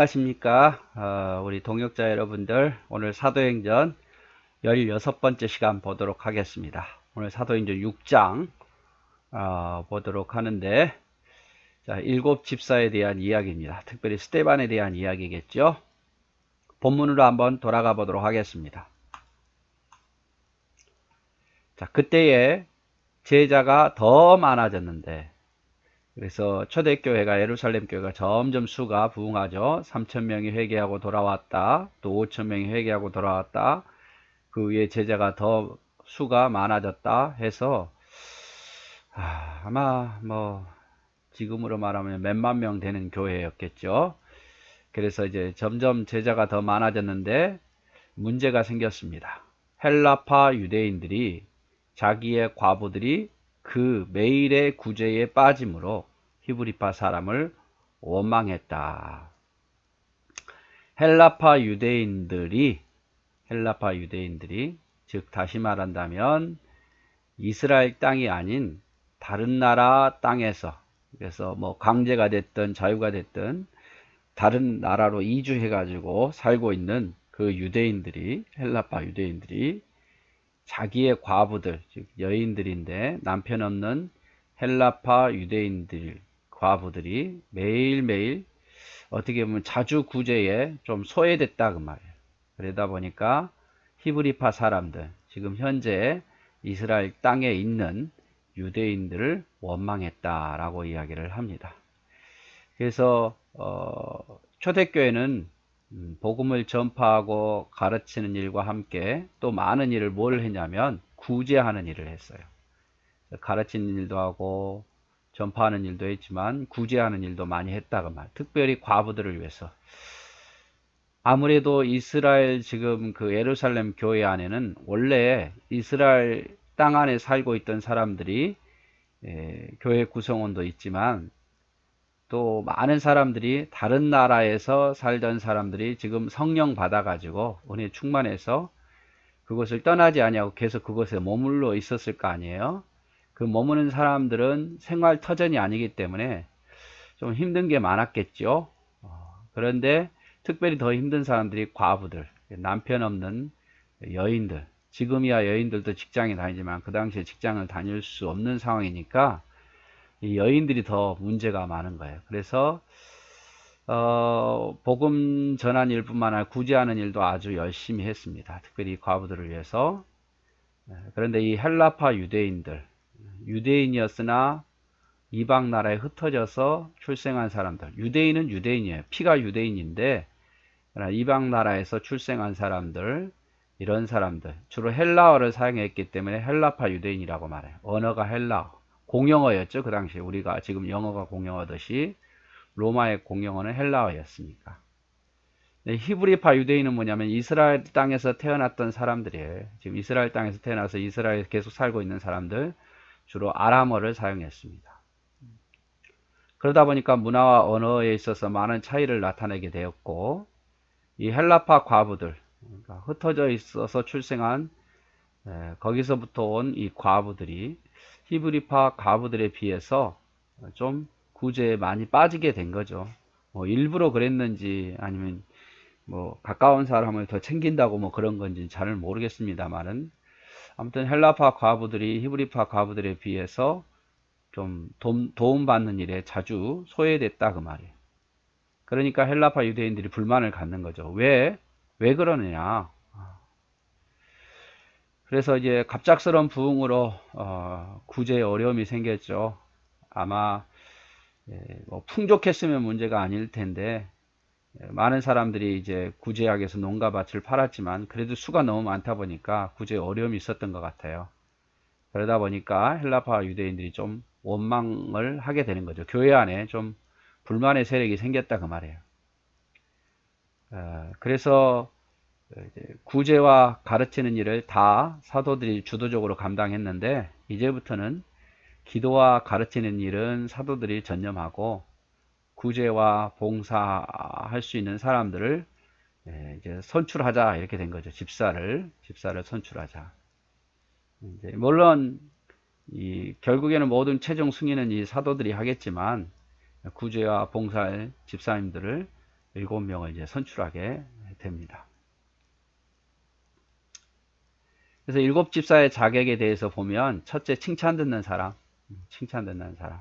안녕하십니까? 어, 우리 동역자 여러분들 오늘 사도행전 16번째 시간 보도록 하겠습니다. 오늘 사도행전 6장 어, 보도록 하는데 자, 일곱 집사에 대한 이야기입니다. 특별히 스테반에 대한 이야기겠죠? 본문으로 한번 돌아가 보도록 하겠습니다. 자 그때에 제자가 더 많아졌는데 그래서 초대교회가 예루살렘 교회가 점점 수가 부흥하죠. 3천 명이 회개하고 돌아왔다. 또 5천 명이 회개하고 돌아왔다. 그 위에 제자가 더 수가 많아졌다 해서 아, 아마 뭐 지금으로 말하면 몇만 명 되는 교회였겠죠. 그래서 이제 점점 제자가 더 많아졌는데 문제가 생겼습니다. 헬라파 유대인들이 자기의 과부들이 그 매일의 구제에 빠짐으로 히브리파 사람을 원망했다. 헬라파 유대인들이 헬라파 유대인들이 즉 다시 말한다면 이스라엘 땅이 아닌 다른 나라 땅에서 그래서 뭐 강제가 됐든 자유가 됐든 다른 나라로 이주해 가지고 살고 있는 그 유대인들이 헬라파 유대인들이 자기의 과부들, 즉 여인들인데 남편 없는 헬라파 유대인들, 과부들이 매일매일 어떻게 보면 자주 구제에 좀 소외됐다 그 말이에요. 그러다 보니까 히브리파 사람들, 지금 현재 이스라엘 땅에 있는 유대인들을 원망했다라고 이야기를 합니다. 그래서 어, 초대교회는 음, 복음을 전파하고 가르치는 일과 함께 또 많은 일을 뭘 했냐면 구제하는 일을 했어요. 가르치는 일도 하고 전파하는 일도 했지만 구제하는 일도 많이 했다고 말. 특별히 과부들을 위해서. 아무래도 이스라엘 지금 그 예루살렘 교회 안에는 원래 이스라엘 땅 안에 살고 있던 사람들이 예, 교회 구성원도 있지만 또 많은 사람들이 다른 나라에서 살던 사람들이 지금 성령 받아가지고 은혜 충만해서 그곳을 떠나지 아니하고 계속 그곳에 머물러 있었을 거 아니에요. 그 머무는 사람들은 생활 터전이 아니기 때문에 좀 힘든 게 많았겠죠. 어, 그런데 특별히 더 힘든 사람들이 과부들, 남편 없는 여인들, 지금이야 여인들도 직장에 다니지만 그 당시에 직장을 다닐 수 없는 상황이니까 이 여인들이 더 문제가 많은 거예요. 그래서 어, 복음 전한 일뿐만 아니라 구제하는 일도 아주 열심히 했습니다. 특별히 과부들을 위해서. 네, 그런데 이 헬라파 유대인들, 유대인이었으나 이방 나라에 흩어져서 출생한 사람들, 유대인은 유대인이에요. 피가 유대인인데 이방 나라에서 출생한 사람들, 이런 사람들, 주로 헬라어를 사용했기 때문에 헬라파 유대인이라고 말해요. 언어가 헬라어. 공용어였죠. 그 당시에 우리가 지금 영어가 공용어듯이 로마의 공용어는 헬라어였으니까. 히브리파 유대인은 뭐냐면 이스라엘 땅에서 태어났던 사람들이에요. 지금 이스라엘 땅에서 태어나서 이스라엘에 계속 살고 있는 사람들 주로 아람어를 사용했습니다. 그러다 보니까 문화와 언어에 있어서 많은 차이를 나타내게 되었고 이 헬라파 과부들 그러니까 흩어져 있어서 출생한 거기서부터 온 이 과부들이 히브리파 가부들에 비해서 좀 구제에 많이 빠지게 된 거죠. 뭐 일부러 그랬는지 아니면 뭐 가까운 사람을 더 챙긴다고 뭐 그런 건지 잘 모르겠습니다만은 아무튼 헬라파 과부들이 히브리파 과부들에 비해서 좀 도움, 받는 일에 자주 소외됐다 그 말이에요. 그러니까 헬라파 유대인들이 불만을 갖는 거죠. 왜? 왜 그러느냐? 그래서 이제 갑작스러운 부흥으로 어, 구제에 어려움이 생겼죠. 아마 예, 뭐 풍족했으면 문제가 아닐 텐데 예, 많은 사람들이 이제 구제약에서 농가밭을 팔았지만 그래도 수가 너무 많다 보니까 구제에 어려움이 있었던 것 같아요. 그러다 보니까 헬라파 유대인들이 좀 원망을 하게 되는 거죠. 교회 안에 좀 불만의 세력이 생겼다 그 말이에요. 어, 그래서 구제와 가르치는 일을 다 사도들이 주도적으로 감당했는데 이제부터는 기도와 가르치는 일은 사도들이 전념하고 구제와 봉사할 수 있는 사람들을 예, 이제 선출하자 이렇게 된 거죠. 집사를 집사를 선출하자. 이제 물론 이 결국에는 모든 최종 승인은 이 사도들이 하겠지만 구제와 봉사할 집사님들을 일곱 명을 이제 선출하게 됩니다. 그래서 일곱 집사의 자격에 대해서 보면 첫째 칭찬 듣는 사람, 칭찬 듣는 사람.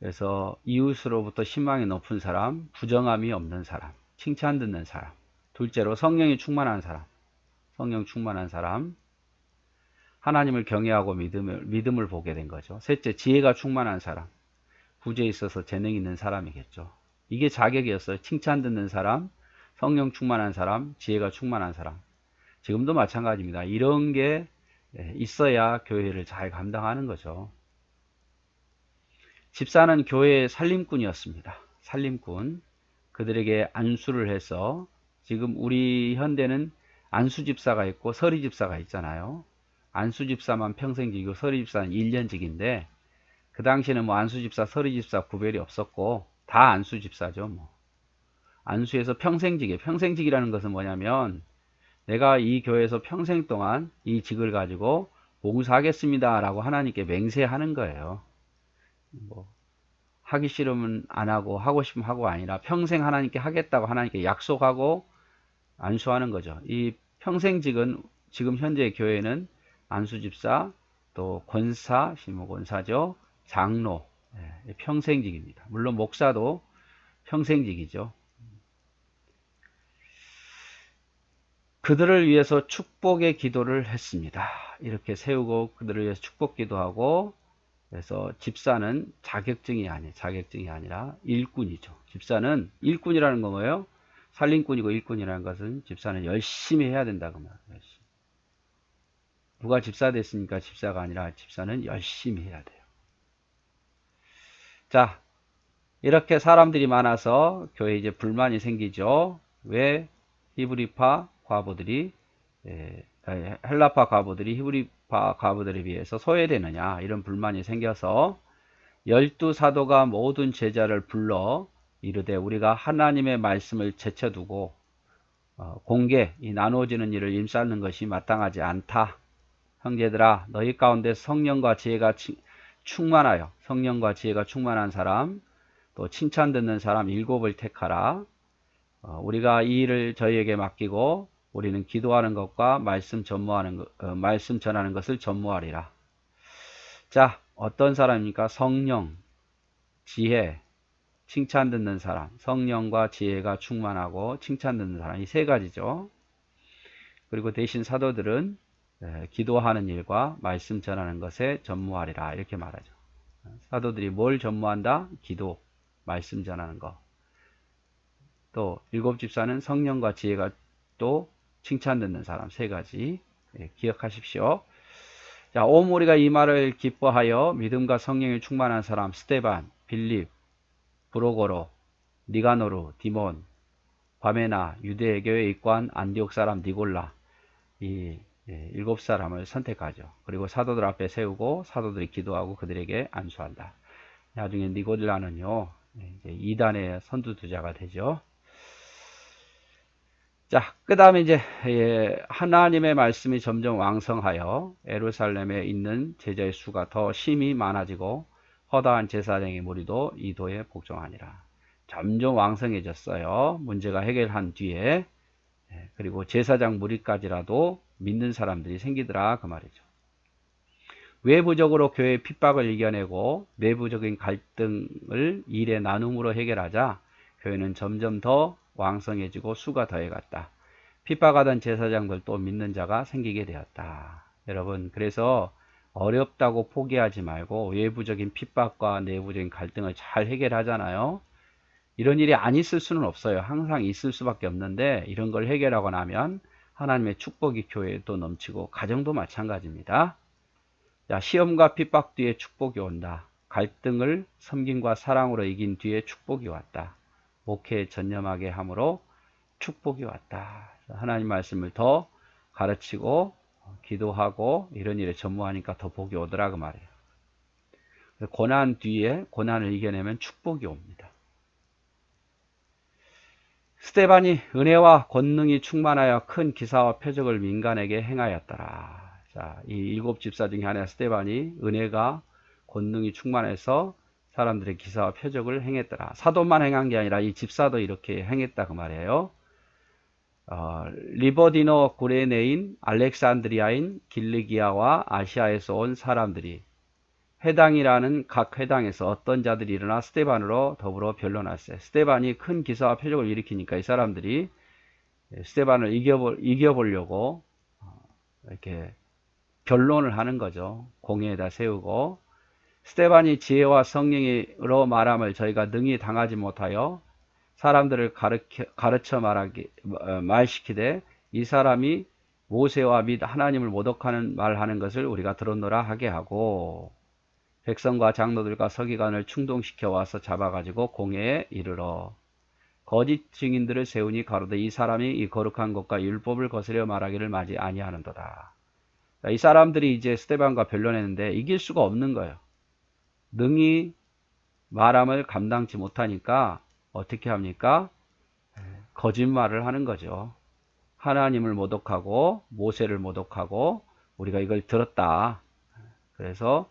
그래서 이웃으로부터 신망이 높은 사람, 부정함이 없는 사람, 칭찬 듣는 사람. 둘째로 성령이 충만한 사람, 성령 충만한 사람. 하나님을 경외하고 믿음을, 믿음을 보게 된 거죠. 셋째, 지혜가 충만한 사람. 구제에 있어서 재능 있는 사람이겠죠. 이게 자격이었어요. 칭찬 듣는 사람, 성령 충만한 사람, 지혜가 충만한 사람. 지금도 마찬가지입니다. 이런 게 있어야 교회를 잘 감당하는 거죠. 집사는 교회의 살림꾼이었습니다. 살림꾼. 그들에게 안수를 해서 지금 우리 현대는 안수 집사가 있고 서리 집사가 있잖아요. 안수 집사만 평생직이고 서리 집사는 1년직인데 그 당시에는 뭐 안수 집사, 서리 집사 구별이 없었고 다 안수 집사죠. 뭐. 안수에서 평생직이에요. 평생직이라는 것은 뭐냐면 내가 이 교회에서 평생 동안 이 직을 가지고 봉사하겠습니다 라고 하나님께 맹세하는 거예요. 뭐 하기 싫으면 안 하고 하고 싶으면 하고 아니라 평생 하나님께 하겠다고 하나님께 약속하고 안수하는 거죠. 이 평생직은 지금 현재 교회는 안수집사 또 권사, 시무권사죠. 장로 예, 평생직입니다. 물론 목사도 평생직이죠. 그들을 위해서 축복의 기도를 했습니다. 이렇게 세우고 그들을 위해서 축복 기도하고 그래서 집사는 자격증이 아니 자격증이 아니라 일꾼이죠. 집사는 일꾼이라는 건 뭐예요? 살림꾼이고 일꾼이라는 것은 집사는 열심히 해야 된다고 그 말이에요. 누가 집사 됐으니까 집사가 아니라 집사는 열심히 해야 돼요. 자, 이렇게 사람들이 많아서 교회에 이제 불만이 생기죠. 왜 히브리파 과부들이 헬라파 과부들이 히브리파 과부들에 비해서 소외되느냐 이런 불만이 생겨서 열두 사도가 모든 제자를 불러 이르되 우리가 하나님의 말씀을 제쳐두고 어, 공개 이 나누어지는 일을 임쌓는 것이 마땅하지 않다. 형제들아 너희 가운데 성령과 지혜가 충만하여 성령과 지혜가 충만한 사람 또 칭찬 듣는 사람 일곱을 택하라. 어, 우리가 이 일을 저희에게 맡기고 우리는 기도하는 것과 말씀 전무하는 것, 어, 말씀 전하는 것을 전무하리라. 자, 어떤 사람입니까? 성령, 지혜, 칭찬 듣는 사람, 성령과 지혜가 충만하고 칭찬 듣는 사람 이 세 가지죠. 그리고 대신 사도들은 에, 기도하는 일과 말씀 전하는 것에 전무하리라 이렇게 말하죠. 사도들이 뭘 전무한다? 기도, 말씀 전하는 것. 또 일곱 집사는 성령과 지혜가 또 칭찬 듣는 사람 세 가지 예, 기억하십시오. 자, 오모리가 이 말을 기뻐하여 믿음과 성령이 충만한 사람 스테반, 빌립, 브로고로, 니가노르, 디몬, 바메나, 유대 교회 입관 안디옥 사람 니골라 이 예, 일곱 사람을 선택하죠. 그리고 사도들 앞에 세우고 사도들이 기도하고 그들에게 안수한다. 나중에 니골라는요 예, 이단의 선두두자가 되죠. 자, 그 다음에 이제 예, 하나님의 말씀이 점점 왕성하여 에루살렘에 있는 제자의 수가 더 심히 많아지고 허다한 제사장의 무리도 이도에 복종하니라. 점점 왕성해졌어요. 문제가 해결한 뒤에 예, 그리고 제사장 무리까지라도 믿는 사람들이 생기더라 그 말이죠. 외부적으로 교회의 핍박을 이겨내고 내부적인 갈등을 일의 나눔으로 해결하자 교회는 점점 더 왕성해지고 수가 더해갔다. 핍박하던 제사장들도 믿는 자가 생기게 되었다. 여러분 그래서 어렵다고 포기하지 말고 외부적인 핍박과 내부적인 갈등을 잘 해결하잖아요. 이런 일이 안 있을 수는 없어요. 항상 있을 수밖에 없는데 이런 걸 해결하고 나면 하나님의 축복이 교회에 또 넘치고 가정도 마찬가지입니다. 자, 시험과 핍박 뒤에 축복이 온다. 갈등을 섬김과 사랑으로 이긴 뒤에 축복이 왔다. 목회에 전념하게 함으로 축복이 왔다. 하나님 말씀을 더 가르치고 기도하고 이런 일에 전무하니까 더 복이 오더라 그 말이에요. 고난 뒤에 고난을 이겨내면 축복이 옵니다. 스테반이 은혜와 권능이 충만하여 큰 기사와 표적을 민간에게 행하였더라. 자, 이 일곱 집사 중에 하나 스테반이 은혜가 권능이 충만해서 사람들의 기사와 표적을 행했더라. 사도만 행한 게 아니라 이 집사도 이렇게 행했다 그 말이에요. 어, 리버디노 구레네인, 알렉산드리아인, 길리기아와 아시아에서 온 사람들이 회당이라는 각 회당에서 어떤 자들이 일어나 스테반으로 더불어 변론하세 스테반이 큰 기사와 표적을 일으키니까 이 사람들이 스테반을 이겨보, 이겨보려고 어, 이렇게 변론을 하는 거죠. 공회에다 세우고 스테반이 지혜와 성령으로 말함을 저희가 능히 당하지 못하여 사람들을 가르쳐, 가르쳐 말하기, 어, 말시키되 이 사람이 모세와 및 하나님을 모독하는 말하는 것을 우리가 들었노라 하게 하고 백성과 장로들과 서기관을 충동시켜 와서 잡아가지고 공회에 이르러 거짓 증인들을 세우니 가로되 이 사람이 이 거룩한 것과 율법을 거스려 말하기를 맞이 아니하는도다. 이 사람들이 이제 스테반과 변론했는데 이길 수가 없는 거예요. 능히 말함을 감당치 못하니까 어떻게 합니까? 거짓말을 하는 거죠. 하나님을 모독하고 모세를 모독하고 우리가 이걸 들었다. 그래서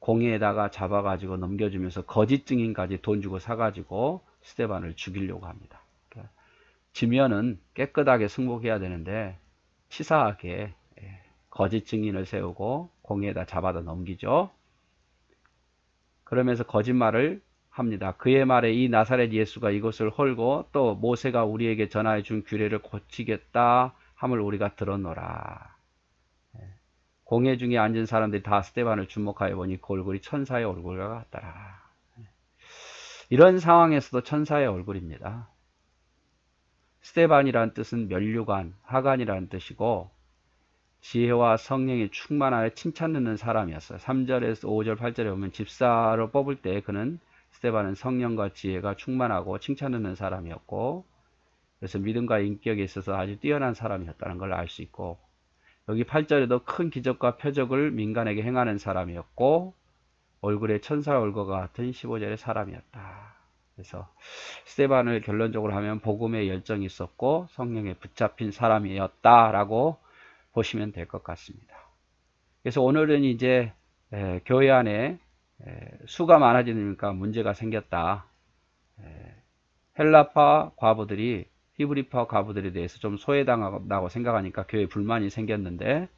공회에다가 잡아가지고 넘겨주면서 거짓 증인까지 돈 주고 사가지고 스테반을 죽이려고 합니다. 지면은 깨끗하게 승복해야 되는데 치사하게 예, 거짓 증인을 세우고 공회에다 잡아다 넘기죠. 그러면서 거짓말을 합니다. 그의 말에 이 나사렛 예수가 이것을 헐고 또 모세가 우리에게 전하여 준 규례를 고치겠다 함을 우리가 들었노라. 예. 공회 중에 앉은 사람들이 다 스테반을 주목하여 보니 그 얼굴이 천사의 얼굴과 같더라. 예. 이런 상황에서도 천사의 얼굴입니다. 스테반이란 뜻은 면류관, 하관이라는 뜻이고 지혜와 성령이 충만하여 칭찬 듣는 사람이었어요. 3절에서 5절, 8절에 보면 집사로 뽑을 때 그는 스테반은 성령과 지혜가 충만하고 칭찬 듣는 사람이었고 그래서 믿음과 인격에 있어서 아주 뛰어난 사람이었다는 걸 알 수 있고 여기 8절에도 큰 기적과 표적을 민간에게 행하는 사람이었고 얼굴에 천사 얼굴과 같은 15절의 사람이었다. 그래서 스테반을 결론적으로 하면 복음의 열정이 있었고 성령에 붙잡힌 사람이었다라고 보시면 될 것 같습니다. 그래서 오늘은 이제 교회 안에 수가 많아지니까 문제가 생겼다. 헬라파 과부들이 히브리파 과부들에 대해서 좀 소외당한다고 생각하니까 교회 불만이 생겼는데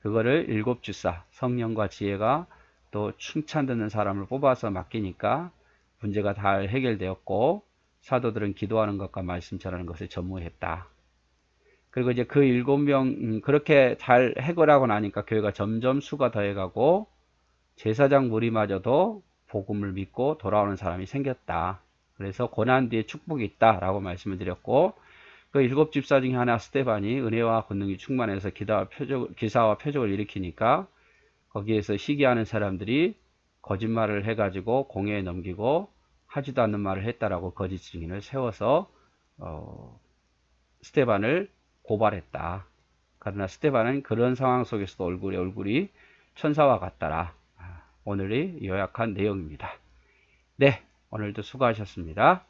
그거를 일곱 주사 성령과 지혜가 또 칭찬 듣는 사람을 뽑아서 맡기니까 문제가 잘 해결되었고 사도들은 기도하는 것과 말씀 전하는 것을 전무했다. 그리고 이제 그 일곱 명 음, 그렇게 잘 해결하고 나니까 교회가 점점 수가 더해가고 제사장 무리마저도 복음을 믿고 돌아오는 사람이 생겼다. 그래서 고난 뒤에 축복이 있다라고 말씀을 드렸고 그 일곱 집사 중에 하나 스테반이 은혜와 권능이 충만해서 기사와, 표적, 기사와 표적을 일으키니까 거기에서 시기하는 사람들이 거짓말을 해가지고 공회에 넘기고 하지도 않는 말을 했다라고 거짓 증인을 세워서 어, 스테반을 고발했다. 그러나 스테반은 그런 상황 속에서도 얼굴이 얼굴이 천사와 같더라. 오늘의 요약한 내용입니다. 네, 오늘도 수고하셨습니다.